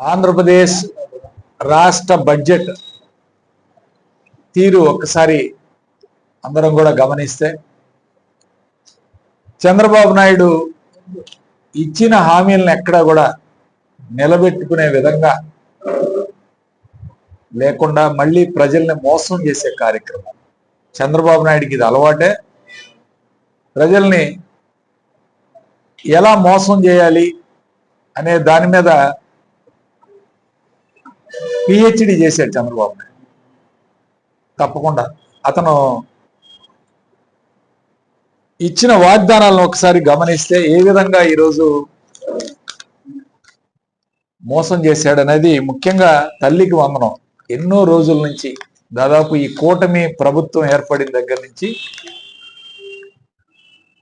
ఆంధ్రప్రదేశ్ రాష్ట్ర బడ్జెట్ తీరు ఒక్కసారి అందరం కూడా గమనిస్తే చంద్రబాబు నాయుడు ఇచ్చిన హామీలను ఎక్కడా కూడా నిలబెట్టుకునే విధంగా లేకుండా మళ్ళీ ప్రజల్ని మోసం చేసే కార్యక్రమం. చంద్రబాబు నాయుడికి ఇది అలవాటే. ప్రజల్ని ఎలా మోసం చేయాలి అనే దాని మీద పిహెచ్డి చేశాడు చంద్రబాబు నాయుడు. తప్పకుండా. అతను ఇచ్చిన వాగ్దానాలను ఒకసారి గమనిస్తే ఏ విధంగా ఈరోజు మోసం చేశాడనేది ముఖ్యంగా తల్లికి వందనం. ఎన్నో రోజుల నుంచి దాదాపు ఈ కూటమి ప్రభుత్వం ఏర్పడిన దగ్గర నుంచి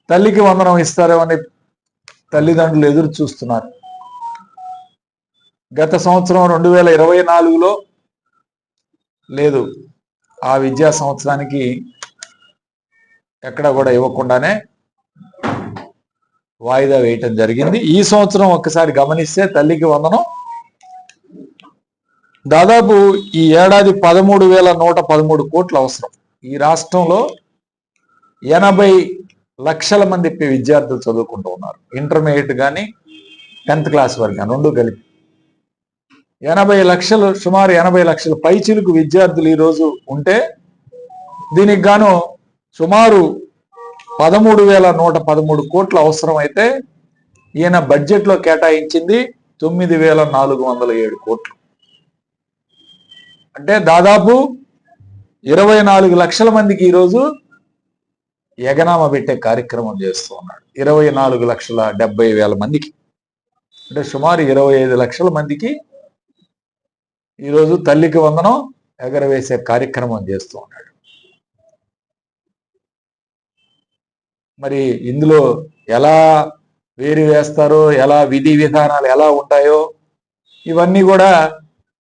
తల్లికి వందనం ఇస్తారేమని తల్లిదండ్రులు ఎదురు చూస్తున్నారు. గత సంవత్సరం రెండు వేల ఇరవై నాలుగులో లేదు. ఆ విద్యా సంవత్సరానికి ఎక్కడ కూడా ఇవ్వకుండానే వాయిదా వేయటం జరిగింది. ఈ సంవత్సరం ఒక్కసారి గమనిస్తే తల్లికి వందనం. దాదాపు ఈ ఏడాది పదమూడు వేల నూట పదమూడు కోట్లు అవసరం. ఈ రాష్ట్రంలో ఎనభై లక్షల మంది విద్యార్థులు చదువుకుంటూ ఉన్నారు. ఇంటర్మీడియట్ కానీ టెన్త్ క్లాస్ వరకు కానీ రెండు కలిపి. ఎనభై లక్షలు సుమారు ఎనభై లక్షల పైచిలుకు విద్యార్థులు ఈరోజు ఉంటే దీనికి గాను సుమారు పదమూడు వేల నూట పదమూడు కోట్లు అవసరమైతే ఈయన బడ్జెట్లో కేటాయించింది తొమ్మిది వేల నాలుగు వందల ఏడు కోట్లు. అంటే దాదాపు ఇరవై నాలుగు లక్షల మందికి ఈరోజు ఎగనామ పెట్టే కార్యక్రమం చేస్తూ ఉన్నాడు. ఇరవై నాలుగు లక్షల డెబ్బై వేల మందికి. అంటే సుమారు ఇరవై ఐదు లక్షల మందికి ఈరోజు తల్లికి వందనం ఎగరవేసే కార్యక్రమం చేస్తూ ఉన్నాడు. మరి ఇందులో ఎలా వేరు వేస్తారో ఎలా విధి విధానాలు ఎలా ఉంటాయో ఇవన్నీ కూడా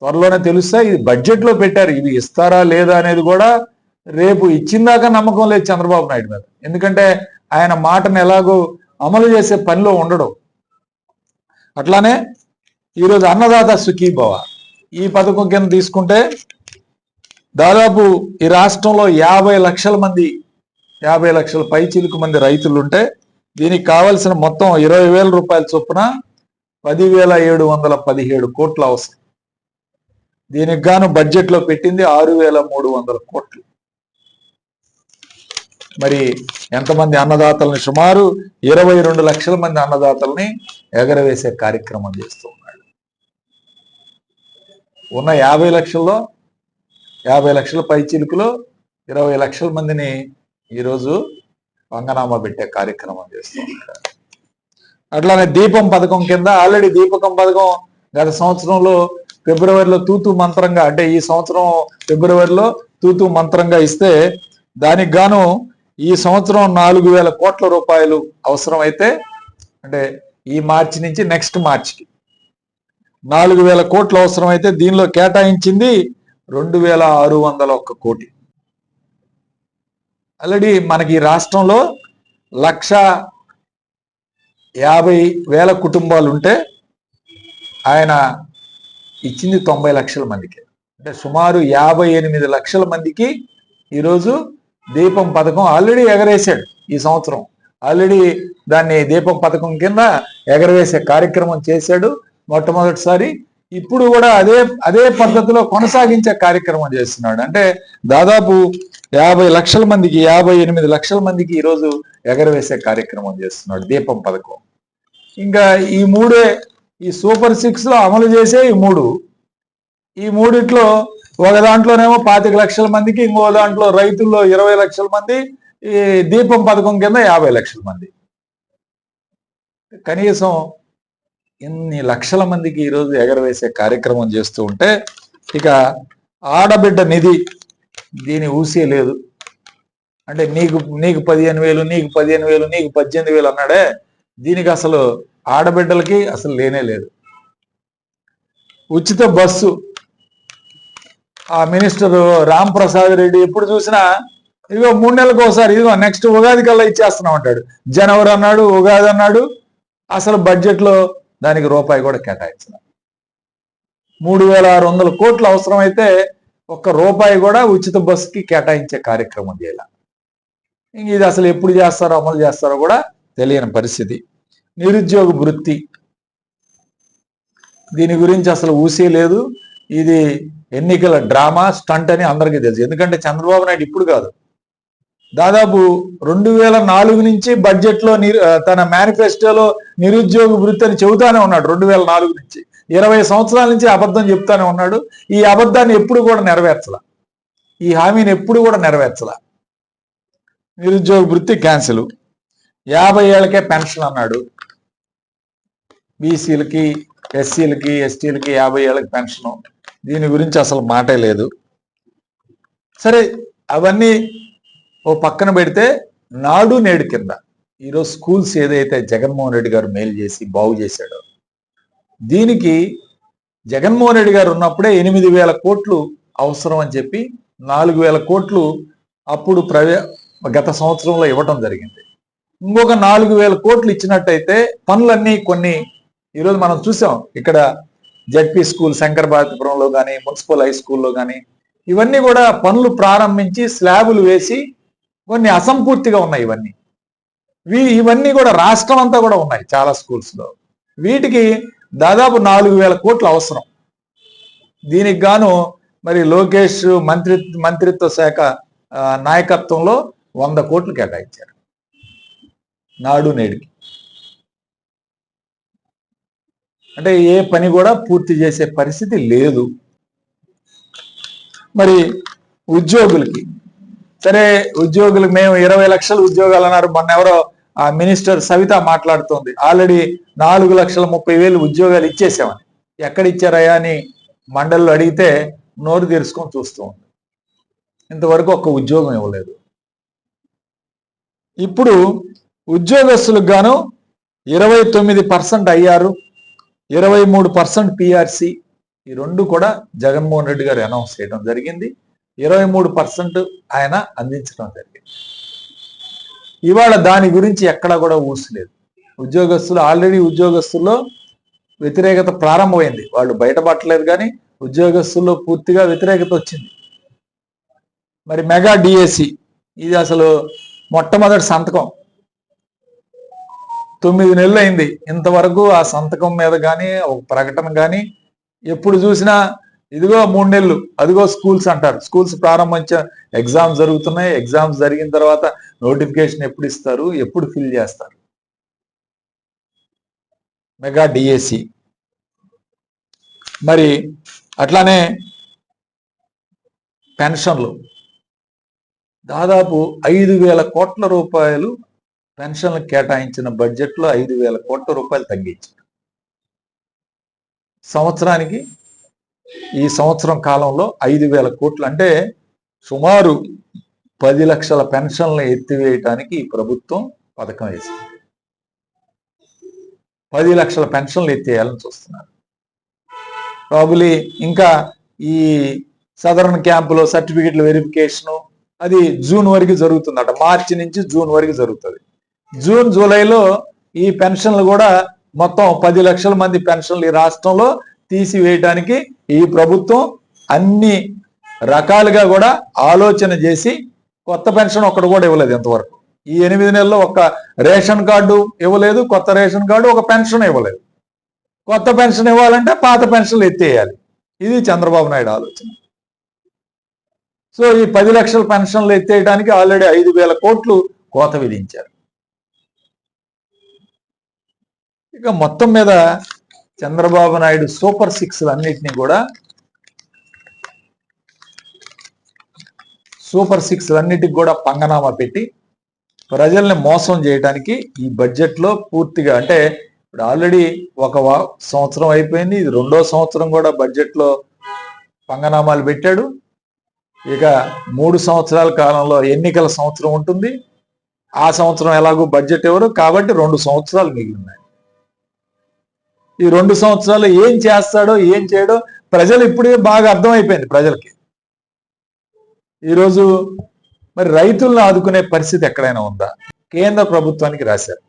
త్వరలోనే తెలుస్తాయి. ఇది బడ్జెట్లో పెట్టారు. ఇవి ఇస్తారా లేదా అనేది కూడా రేపు ఇచ్చిందాక నమ్మకం లేదు చంద్రబాబు నాయుడు మీద. ఎందుకంటే ఆయన మాటను ఎలాగో అమలు చేసే పనిలో ఉండడం. అట్లానే ఈరోజు అన్నదాత సుఖీభవ. ఈ పథకం కింద తీసుకుంటే దాదాపు ఈ రాష్ట్రంలో యాభై లక్షల మంది యాభై లక్షల పై చిలుకు మంది రైతులు ఉంటే దీనికి కావలసిన మొత్తం ఇరవై వేల రూపాయల చొప్పున పదివేల ఏడు వందల పదిహేడు కోట్ల అవసరం. దీనికి గాను బడ్జెట్లో పెట్టింది ఆరు వేల మూడు వందల కోట్లు. మరి ఎంతమంది అన్నదాతల్ని సుమారు ఇరవై రెండు లక్షల మంది అన్నదాతల్ని ఎగరవేసే కార్యక్రమం చేస్తూ ఉన్న యాభై లక్షల్లో యాభై లక్షల పై చిలుకులో ఇరవై లక్షల మందిని ఈరోజు వంగనామా పెట్టే కార్యక్రమం చేస్తాం అట్లానే దీపం పథకం కింద ఆల్రెడీ దీపకం పథకం గత సంవత్సరంలో ఫిబ్రవరిలో తూతు మంత్రంగా అంటే ఈ సంవత్సరం ఫిబ్రవరిలో తూతు మంత్రంగా ఇస్తే దానికి గాను ఈ సంవత్సరం నాలుగు వేల కోట్ల రూపాయలు అవసరమైతే అంటే ఈ మార్చి నుంచి నెక్స్ట్ మార్చికి నాలుగు వేల కోట్లు అవసరమైతే దీనిలో కేటాయించింది రెండు వేల ఆరు వందల ఒక్క కోటి. ఆల్రెడీ మనకి ఈ రాష్ట్రంలో లక్ష యాభై వేల కుటుంబాలు ఉంటే ఆయన ఇచ్చింది తొంభై లక్షల మందికి. అంటే సుమారు యాభై ఎనిమిది లక్షల మందికి ఈరోజు దీపం పథకం ఆల్రెడీ ఎగరేశాడు ఈ సంవత్సరం. ఆల్రెడీ దాన్ని దీపం పథకం కింద ఎగరవేసే కార్యక్రమం చేశాడు. మొట్టమొదటిసారి ఇప్పుడు కూడా అదే అదే పద్ధతిలో కొనసాగించే కార్యక్రమం చేస్తున్నాడు. అంటే దాదాపు యాభై లక్షల మందికి యాభై ఎనిమిది లక్షల మందికి ఈరోజు ఎగరవేసే కార్యక్రమం చేస్తున్నాడు దీపం పథకం. ఇంకా ఈ మూడే ఈ సూపర్ సిక్స్లో అమలు చేసే ఈ మూడు. ఈ మూడిట్లో ఒక దాంట్లోనేమో పాతిక లక్షల మందికి ఇంకో దాంట్లో రైతుల్లో ఇరవై లక్షల మంది ఈ దీపం పథకం కింద యాభై లక్షల మంది. కనీసం ఇన్ని లక్షల మందికి ఈరోజు ఎగరవేసే కార్యక్రమం చేస్తూ ఉంటే ఇక ఆడబిడ్డ నిధి దీని ఊసే లేదు. అంటే నీకు నీకు పదిహేను వేలు నీకు పదిహేను వేలు నీకు పద్దెనిమిది వేలు అన్నాడే దీనికి అసలు ఆడబిడ్డలకి అసలు లేనే లేదు. ఉచిత బస్సు ఆ మినిస్టర్ రామ్ ప్రసాద్ రెడ్డి ఎప్పుడు చూసినా ఇదిగో మూడు నెలలకు ఒకసారి ఇదిగో నెక్స్ట్ ఉగాది కల్లా ఇచ్చేస్తున్నాం అంటాడు. జనవరి అన్నాడు ఉగాది అన్నాడు అసలు బడ్జెట్లో దానికి రూపాయి కూడా కేటాయించిన మూడు వేల ఆరు వందల కోట్లు అవసరమైతే ఒక్క రూపాయి కూడా ఉచిత బస్సుకి కేటాయించే కార్యక్రమం చేయాలి ఇది అసలు ఎప్పుడు చేస్తారో అమలు చేస్తారో కూడా తెలియని పరిస్థితి. నిరుద్యోగ వృత్తి. దీని గురించి అసలు ఊసే లేదు. ఇది ఎన్నికల డ్రామా స్టంట్ అని అందరికీ తెలుసు. ఎందుకంటే చంద్రబాబు నాయుడు ఇప్పుడు కాదు. దాదాపు రెండు వేల నాలుగు నుంచి బడ్జెట్లో తన మేనిఫెస్టోలో నిరుద్యోగ వృత్తి అని చెబుతానే ఉన్నాడు రెండు వేల నాలుగు నుంచి. ఇరవై సంవత్సరాల నుంచి అబద్ధం చెప్తానే ఉన్నాడు. ఈ అబద్ధాన్ని ఎప్పుడు కూడా నెరవేర్చల. ఈ హామీని ఎప్పుడు కూడా నెరవేర్చల. నిరుద్యోగ వృత్తి క్యాన్సిల్. యాభై ఏళ్ళకే పెన్షన్ అన్నాడు. బీసీలకి ఎస్సీలకి ఎస్టీలకి యాభై ఏళ్ళకి పెన్షన్. దీని గురించి అసలు మాటే లేదు. సరే అవన్నీ ఓ పక్కన పెడితే నాడు నేడు కింద. ఈరోజు స్కూల్స్ ఏదైతే జగన్మోహన్ రెడ్డి గారు మేలు చేసి బాగు చేశాడో దీనికి జగన్మోహన్ రెడ్డి గారు ఉన్నప్పుడే ఎనిమిది వేల కోట్లు అవసరం అని చెప్పి నాలుగు వేల కోట్లు అప్పుడు ప్రవే గత సంవత్సరంలో ఇవ్వటం జరిగింది. ఇంకొక నాలుగు వేల కోట్లు ఇచ్చినట్టయితే పనులన్నీ కొన్ని ఈరోజు మనం చూసాం. ఇక్కడ జడ్పీ స్కూల్ శంకర్ భారతపురంలో కానీ మున్సిపల్ హై స్కూల్లో కానీ ఇవన్నీ కూడా పనులు ప్రారంభించి స్లాబులు వేసి కొన్ని అసంపూర్తిగా ఉన్నాయి ఇవన్నీ. వీ ఇవన్నీ కూడా రాష్ట్రం అంతా కూడా ఉన్నాయి చాలా స్కూల్స్లో. వీటికి దాదాపు నాలుగు వేల కోట్లు అవసరం. దీనికి గాను మరి లోకేష్ మంత్రి మంత్రిత్వ శాఖ నాయకత్వంలో వంద కోట్లు కేటాయించారు. నాడు నేడుకి. అంటే ఏ పని కూడా పూర్తి చేసే పరిస్థితి లేదు. మరి ఉద్యోగులకి సరే ఉద్యోగులు మేము ఇరవై లక్షల ఉద్యోగాలు అన్నారు. మొన్న ఎవరో ఆ మినిస్టర్ సవిత మాట్లాడుతోంది. ఆల్రెడీ నాలుగు లక్షల ముప్పై వేలు ఉద్యోగాలు ఇచ్చేసామని. ఎక్కడ ఇచ్చారయ్యా అని మండలిలో అడిగితే నోరు తెరుచుకొని చూస్తూ ఉంది. ఇంతవరకు ఒక్క ఉద్యోగం ఇవ్వలేదు. ఇప్పుడు ఉద్యోగస్తులకు గాను ఇరవై తొమ్మిది పర్సెంట్ అయ్యారు. ఇరవై మూడు పర్సెంట్ పిఆర్సి. ఈ రెండు కూడా జగన్మోహన్ రెడ్డి గారు అనౌన్స్ చేయడం జరిగింది. ఇరవై మూడు పర్సెంట్ ఆయన అందించడం జరిగింది. ఇవాళ దాని గురించి ఎక్కడా కూడా ఊసలేదు ఉద్యోగస్తులు ఆల్రెడీ ఉద్యోగస్తుల్లో వ్యతిరేకత ప్రారంభమైంది. వాళ్ళు బయటపడలేదు కానీ ఉద్యోగస్తుల్లో పూర్తిగా వ్యతిరేకత వచ్చింది. మరి మెగా డిఎస్సి ఇది అసలు మొట్టమొదటి సంతకం. తొమ్మిది నెలలు అయింది ఇంతవరకు ఆ సంతకం మీద కానీ ఒక ప్రకటన కానీ ఎప్పుడు చూసినా ఇదిగో మూడు నెలలు అదిగో స్కూల్స్ అంటారు. స్కూల్స్ ప్రారంభించ ఎగ్జామ్స్ జరుగుతున్నాయి. ఎగ్జామ్స్ జరిగిన తర్వాత నోటిఫికేషన్ ఎప్పుడు ఇస్తారు? ఎప్పుడు ఫిల్ చేస్తారు? Mega DSC. మరి అట్లానే పెన్షన్లు. దాదాపు ఐదు వేల కోట్ల రూపాయలు పెన్షన్లు కేటాయించిన బడ్జెట్లో ఐదు వేల కోట్ల రూపాయలు తగ్గించారు. సంవత్సరానికి ఈ సంవత్సరం కాలంలో ఐదు వేల కోట్లు అంటే సుమారు పది లక్షల పెన్షన్లు ఎత్తివేయటానికి ఈ ప్రభుత్వం పథకం వేసింది. పది లక్షల పెన్షన్లు ఎత్తేయాలని చూస్తున్నారు. ప్రాబులీ ఇంకా ఈ సదరన్ క్యాంపులో సర్టిఫికెట్ల వెరిఫికేషను అది జూన్ వరకు జరుగుతుందట. మార్చి నుంచి జూన్ వరకు జరుగుతుంది. జూన్ జూలైలో ఈ పెన్షన్లు కూడా మొత్తం పది లక్షల మంది పెన్షన్లు ఈ రాష్ట్రంలో తీసివేయటానికి ఈ ప్రభుత్వం అన్ని రకాలుగా కూడా ఆలోచన చేసి కొత్త పెన్షన్ ఒక్కడు కూడా ఇవ్వలేదు ఇంతవరకు. ఈ ఎనిమిది నెలల్లో ఒక రేషన్ కార్డు ఇవ్వలేదు కొత్త రేషన్ కార్డు ఒక పెన్షన్ ఇవ్వలేదు. కొత్త పెన్షన్ ఇవ్వాలంటే పాత పెన్షన్లు ఎత్తేయాలి. ఇది చంద్రబాబు నాయుడు ఆలోచన. సో ఈ పది లక్షల పెన్షన్లు ఎత్తేయడానికి ఆల్రెడీ ఐదు వేల కోట్లు కోత విధించారు. ఇక మొత్తం మీద చంద్రబాబు నాయుడు సూపర్ సిక్స్ అన్నిటినీ కూడా సూపర్ సిక్స్ అన్నిటికి కూడా పంగనామా పెట్టి ప్రజల్ని మోసం చేయడానికి ఈ బడ్జెట్లో పూర్తిగా అంటే ఇప్పుడు ఆల్రెడీ ఒక వా- సంవత్సరం అయిపోయింది ఇది రెండో సంవత్సరం కూడా బడ్జెట్లో పంగనామాలు పెట్టాడు. ఇక మూడు సంవత్సరాల కాలంలో ఎన్నికల సంవత్సరం ఉంటుంది. ఆ సంవత్సరం ఎలాగో బడ్జెట్ ఎవరు కాబట్టి రెండు సంవత్సరాలు మిగిలినాయి. ఈ రెండు సంవత్సరాలు ఏం చేస్తాడో ఏం చేయడో ప్రజలు ఇప్పుడే బాగా అర్థమైపోయింది ప్రజలకి. ఈరోజు మరి రైతులను ఆదుకునే పరిస్థితి ఎక్కడైనా ఉందా? కేంద్ర ప్రభుత్వానికి రాశారు.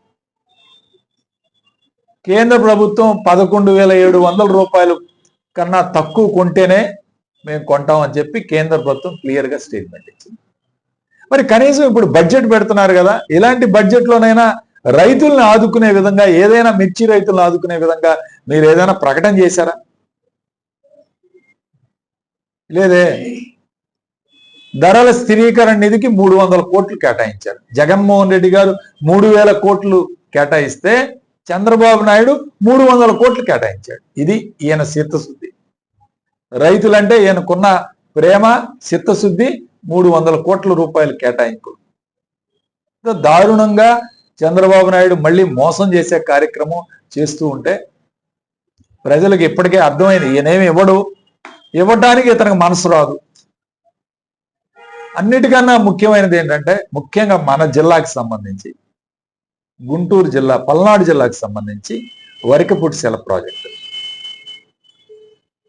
కేంద్ర ప్రభుత్వం పదకొండు వేల ఏడు వందల రూపాయలు కన్నా తక్కువ కొంటేనే మేము కొంటామని చెప్పి కేంద్ర ప్రభుత్వం క్లియర్గా స్టేట్మెంట్ ఇచ్చింది. మరి కనీసం ఇప్పుడు బడ్జెట్ పెడుతున్నారు కదా ఇలాంటి బడ్జెట్లోనైనా రైతుల్ని ఆదుకునే విధంగా ఏదైనా మిర్చి రైతులను ఆదుకునే విధంగా మీరు ఏదైనా ప్రకటన చేశారా? లేదే. ధరల స్థిరీకరణ నిధికి మూడు వందల కోట్లు కేటాయించారు. జగన్మోహన్ రెడ్డి గారు మూడు వేల కోట్లు కేటాయిస్తే చంద్రబాబు నాయుడు మూడు వందల కోట్లు కేటాయించాడు. ఇది ఈయన చిత్తశుద్ధి రైతులంటే ఈయనకున్న ప్రేమ చిత్తశుద్ధి మూడు వందల కోట్ల రూపాయలు కేటాయింపు. దారుణంగా చంద్రబాబు నాయుడు మళ్ళీ మోసం చేసే కార్యక్రమం చేస్తూ ఉంటే ప్రజలకు ఇప్పటికే అర్థమైంది ఈయనేమి ఇవ్వడు. ఇవ్వటానికి ఇతనికి మనసు రాదు. అన్నిటికన్నా ముఖ్యమైనది ఏంటంటే ముఖ్యంగా మన జిల్లాకి సంబంధించి గుంటూరు జిల్లా పల్నాడు జిల్లాకు సంబంధించి వరికపుటి ప్రాజెక్టు.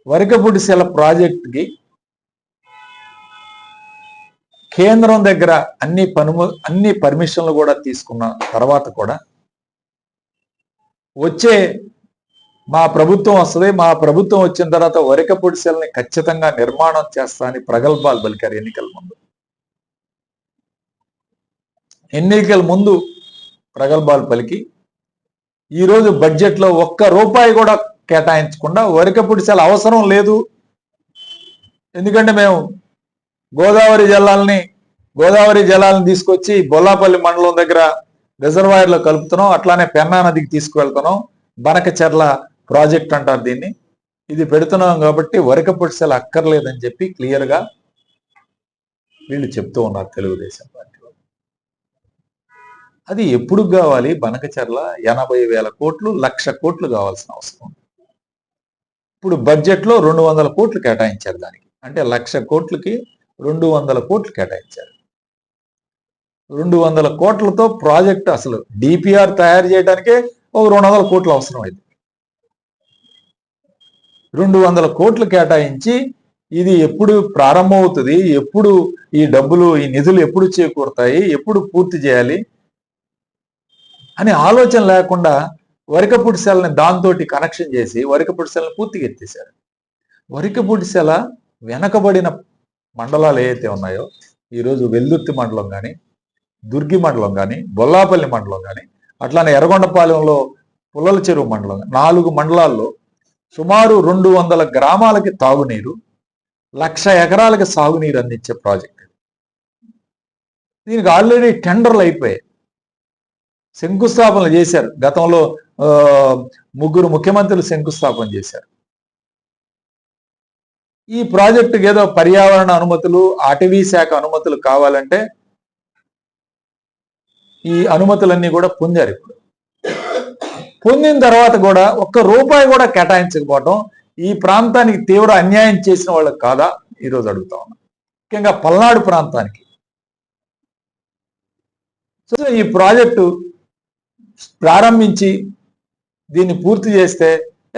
వరికపుటి ప్రాజెక్టుకి కేంద్రం దగ్గర అన్ని పనుము అన్ని పర్మిషన్లు కూడా తీసుకున్న తర్వాత కూడా వచ్చే మా ప్రభుత్వం వస్తుంది. మా ప్రభుత్వం వచ్చిన తర్వాత వరికపుడి సెల్ని ఖచ్చితంగా నిర్మాణం చేస్తా అని ప్రగల్భాలు పలికారు ఎన్నికల ముందు. ఎన్నికల ముందు ప్రగల్భాలు పలికి ఈరోజు బడ్జెట్లో ఒక్క రూపాయి కూడా కేటాయించకుండా వరిక సెల అవసరం లేదు. ఎందుకంటే మేము గోదావరి జలాల్ని గోదావరి జలాలను తీసుకొచ్చి బొల్లాపల్లి మండలం దగ్గర రిజర్వాయర్లో కలుపుతున్నాం. అట్లానే పెన్నా నదికి తీసుకువెళ్తున్నాం. బనకచెర్ల ప్రాజెక్ట్ అంటారు దీన్ని. ఇది పెడుతున్నాం కాబట్టి వరక పొడిసెలు అక్కర్లేదని చెప్పి క్లియర్గా వీళ్ళు చెప్తూ ఉన్నారు తెలుగుదేశం పార్టీ అది ఎప్పుడు కావాలి? బనకచెర్ల ఎనభై వేల కోట్లు లక్ష కోట్లు కావాల్సిన అవసరం ఉంది. ఇప్పుడు బడ్జెట్లో రెండు వందల కోట్లు కేటాయించారు దానికి. అంటే లక్ష కోట్లకి రెండు వందల కోట్లు కేటాయించారు. రెండు వందల కోట్లతో ప్రాజెక్ట్ అసలు డిపిఆర్ తయారు చేయడానికే ఒక రెండు వందల కోట్లు అవసరం అయింది రెండు వందల కోట్లు కేటాయించి ఇది ఎప్పుడు ప్రారంభమవుతుంది? ఎప్పుడు ఈ డబ్బులు ఈ నిధులు ఎప్పుడు చేకూరుతాయి? ఎప్పుడు పూర్తి చేయాలి? అని ఆలోచన లేకుండా వరికపుడి సెల్ని దాంతో కనెక్షన్ చేసి వరికపుడి సెల్ని పూర్తిగా ఎత్తేసారు వరికపుడి సెల వెనకబడిన మండలాలు ఏవైతే ఉన్నాయో ఈరోజు వెల్దుర్తి మండలం కానీ దుర్గి మండలం కానీ బొల్లాపల్లి మండలం కానీ అట్లానే ఎర్రగొండపాలెంలో పుల్లల చెరువు మండలం నాలుగు మండలాల్లో సుమారు రెండు వందల గ్రామాలకి తాగునీరు లక్ష ఎకరాలకి సాగునీరు అందించే ప్రాజెక్ట్ దీనికి ఆల్రెడీ టెండర్లు అయిపోయాయి. శంకుస్థాపనలు చేశారు. గతంలో ముగ్గురు ముఖ్యమంత్రులు శంకుస్థాపన చేశారు. ఈ ప్రాజెక్టుకి ఏదో పర్యావరణ అనుమతులు అటవీ శాఖ అనుమతులు కావాలంటే ఈ అనుమతులన్నీ కూడా పొందారు ఇప్పుడు. పొందిన తర్వాత కూడా ఒక్క రూపాయి కూడా కేటాయించకపోవటం ఈ ప్రాంతానికి తీవ్ర అన్యాయం చేసిన వాళ్ళకి కాదా? ఈరోజు అడుగుతా ఉన్నా. ముఖ్యంగా పల్నాడు ప్రాంతానికి. సో ఈ ప్రాజెక్టు ప్రారంభించి దీన్ని పూర్తి చేస్తే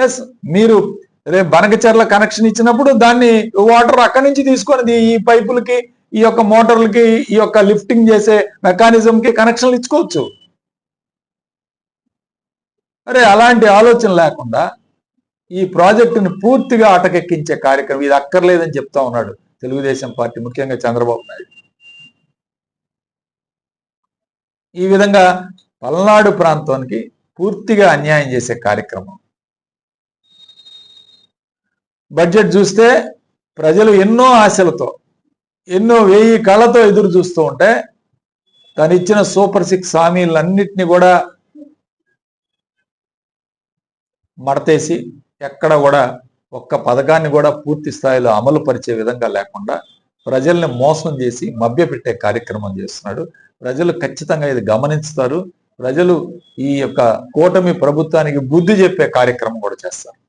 ఎస్ మీరు రేపు బనకచర్ల కనెక్షన్ ఇచ్చినప్పుడు దాన్ని వాటర్ అక్కడి నుంచి తీసుకొని ఈ పైపులకి ఈ యొక్క మోటార్లకి ఈ యొక్క లిఫ్టింగ్ చేసే మెకానిజం కి కనెక్షన్లు ఇచ్చుకోవచ్చు. అరే అలాంటి ఆలోచన లేకుండా ఈ ప్రాజెక్టుని పూర్తిగా అటకెక్కించే కార్యక్రమం ఇది అక్కర్లేదని చెప్తా ఉన్నాడు తెలుగుదేశం పార్టీ ముఖ్యంగా చంద్రబాబు నాయుడు. ఈ విధంగా పల్నాడు ప్రాంతానికి పూర్తిగా అన్యాయం చేసే కార్యక్రమం. బడ్జెట్ చూస్తే ప్రజలు ఎన్నో ఆశలతో ఎన్నో వెయ్యి కళ్ళతో ఎదురు చూస్తూ ఉంటే తను ఇచ్చిన సూపర్ సిక్స్ హామీలన్నింటినీ కూడా మడతేసి ఎక్కడ కూడా ఒక్క పథకాన్ని కూడా పూర్తి స్థాయిలో అమలు పరిచే విధంగా లేకుండా ప్రజల్ని మోసం చేసి మభ్యపెట్టే కార్యక్రమం చేస్తున్నాడు. ప్రజలు ఖచ్చితంగా ఇది గమనిస్తారు. ప్రజలు ఈ యొక్క కూటమి ప్రభుత్వానికి బుద్ధి చెప్పే కార్యక్రమం కూడా చేస్తారు.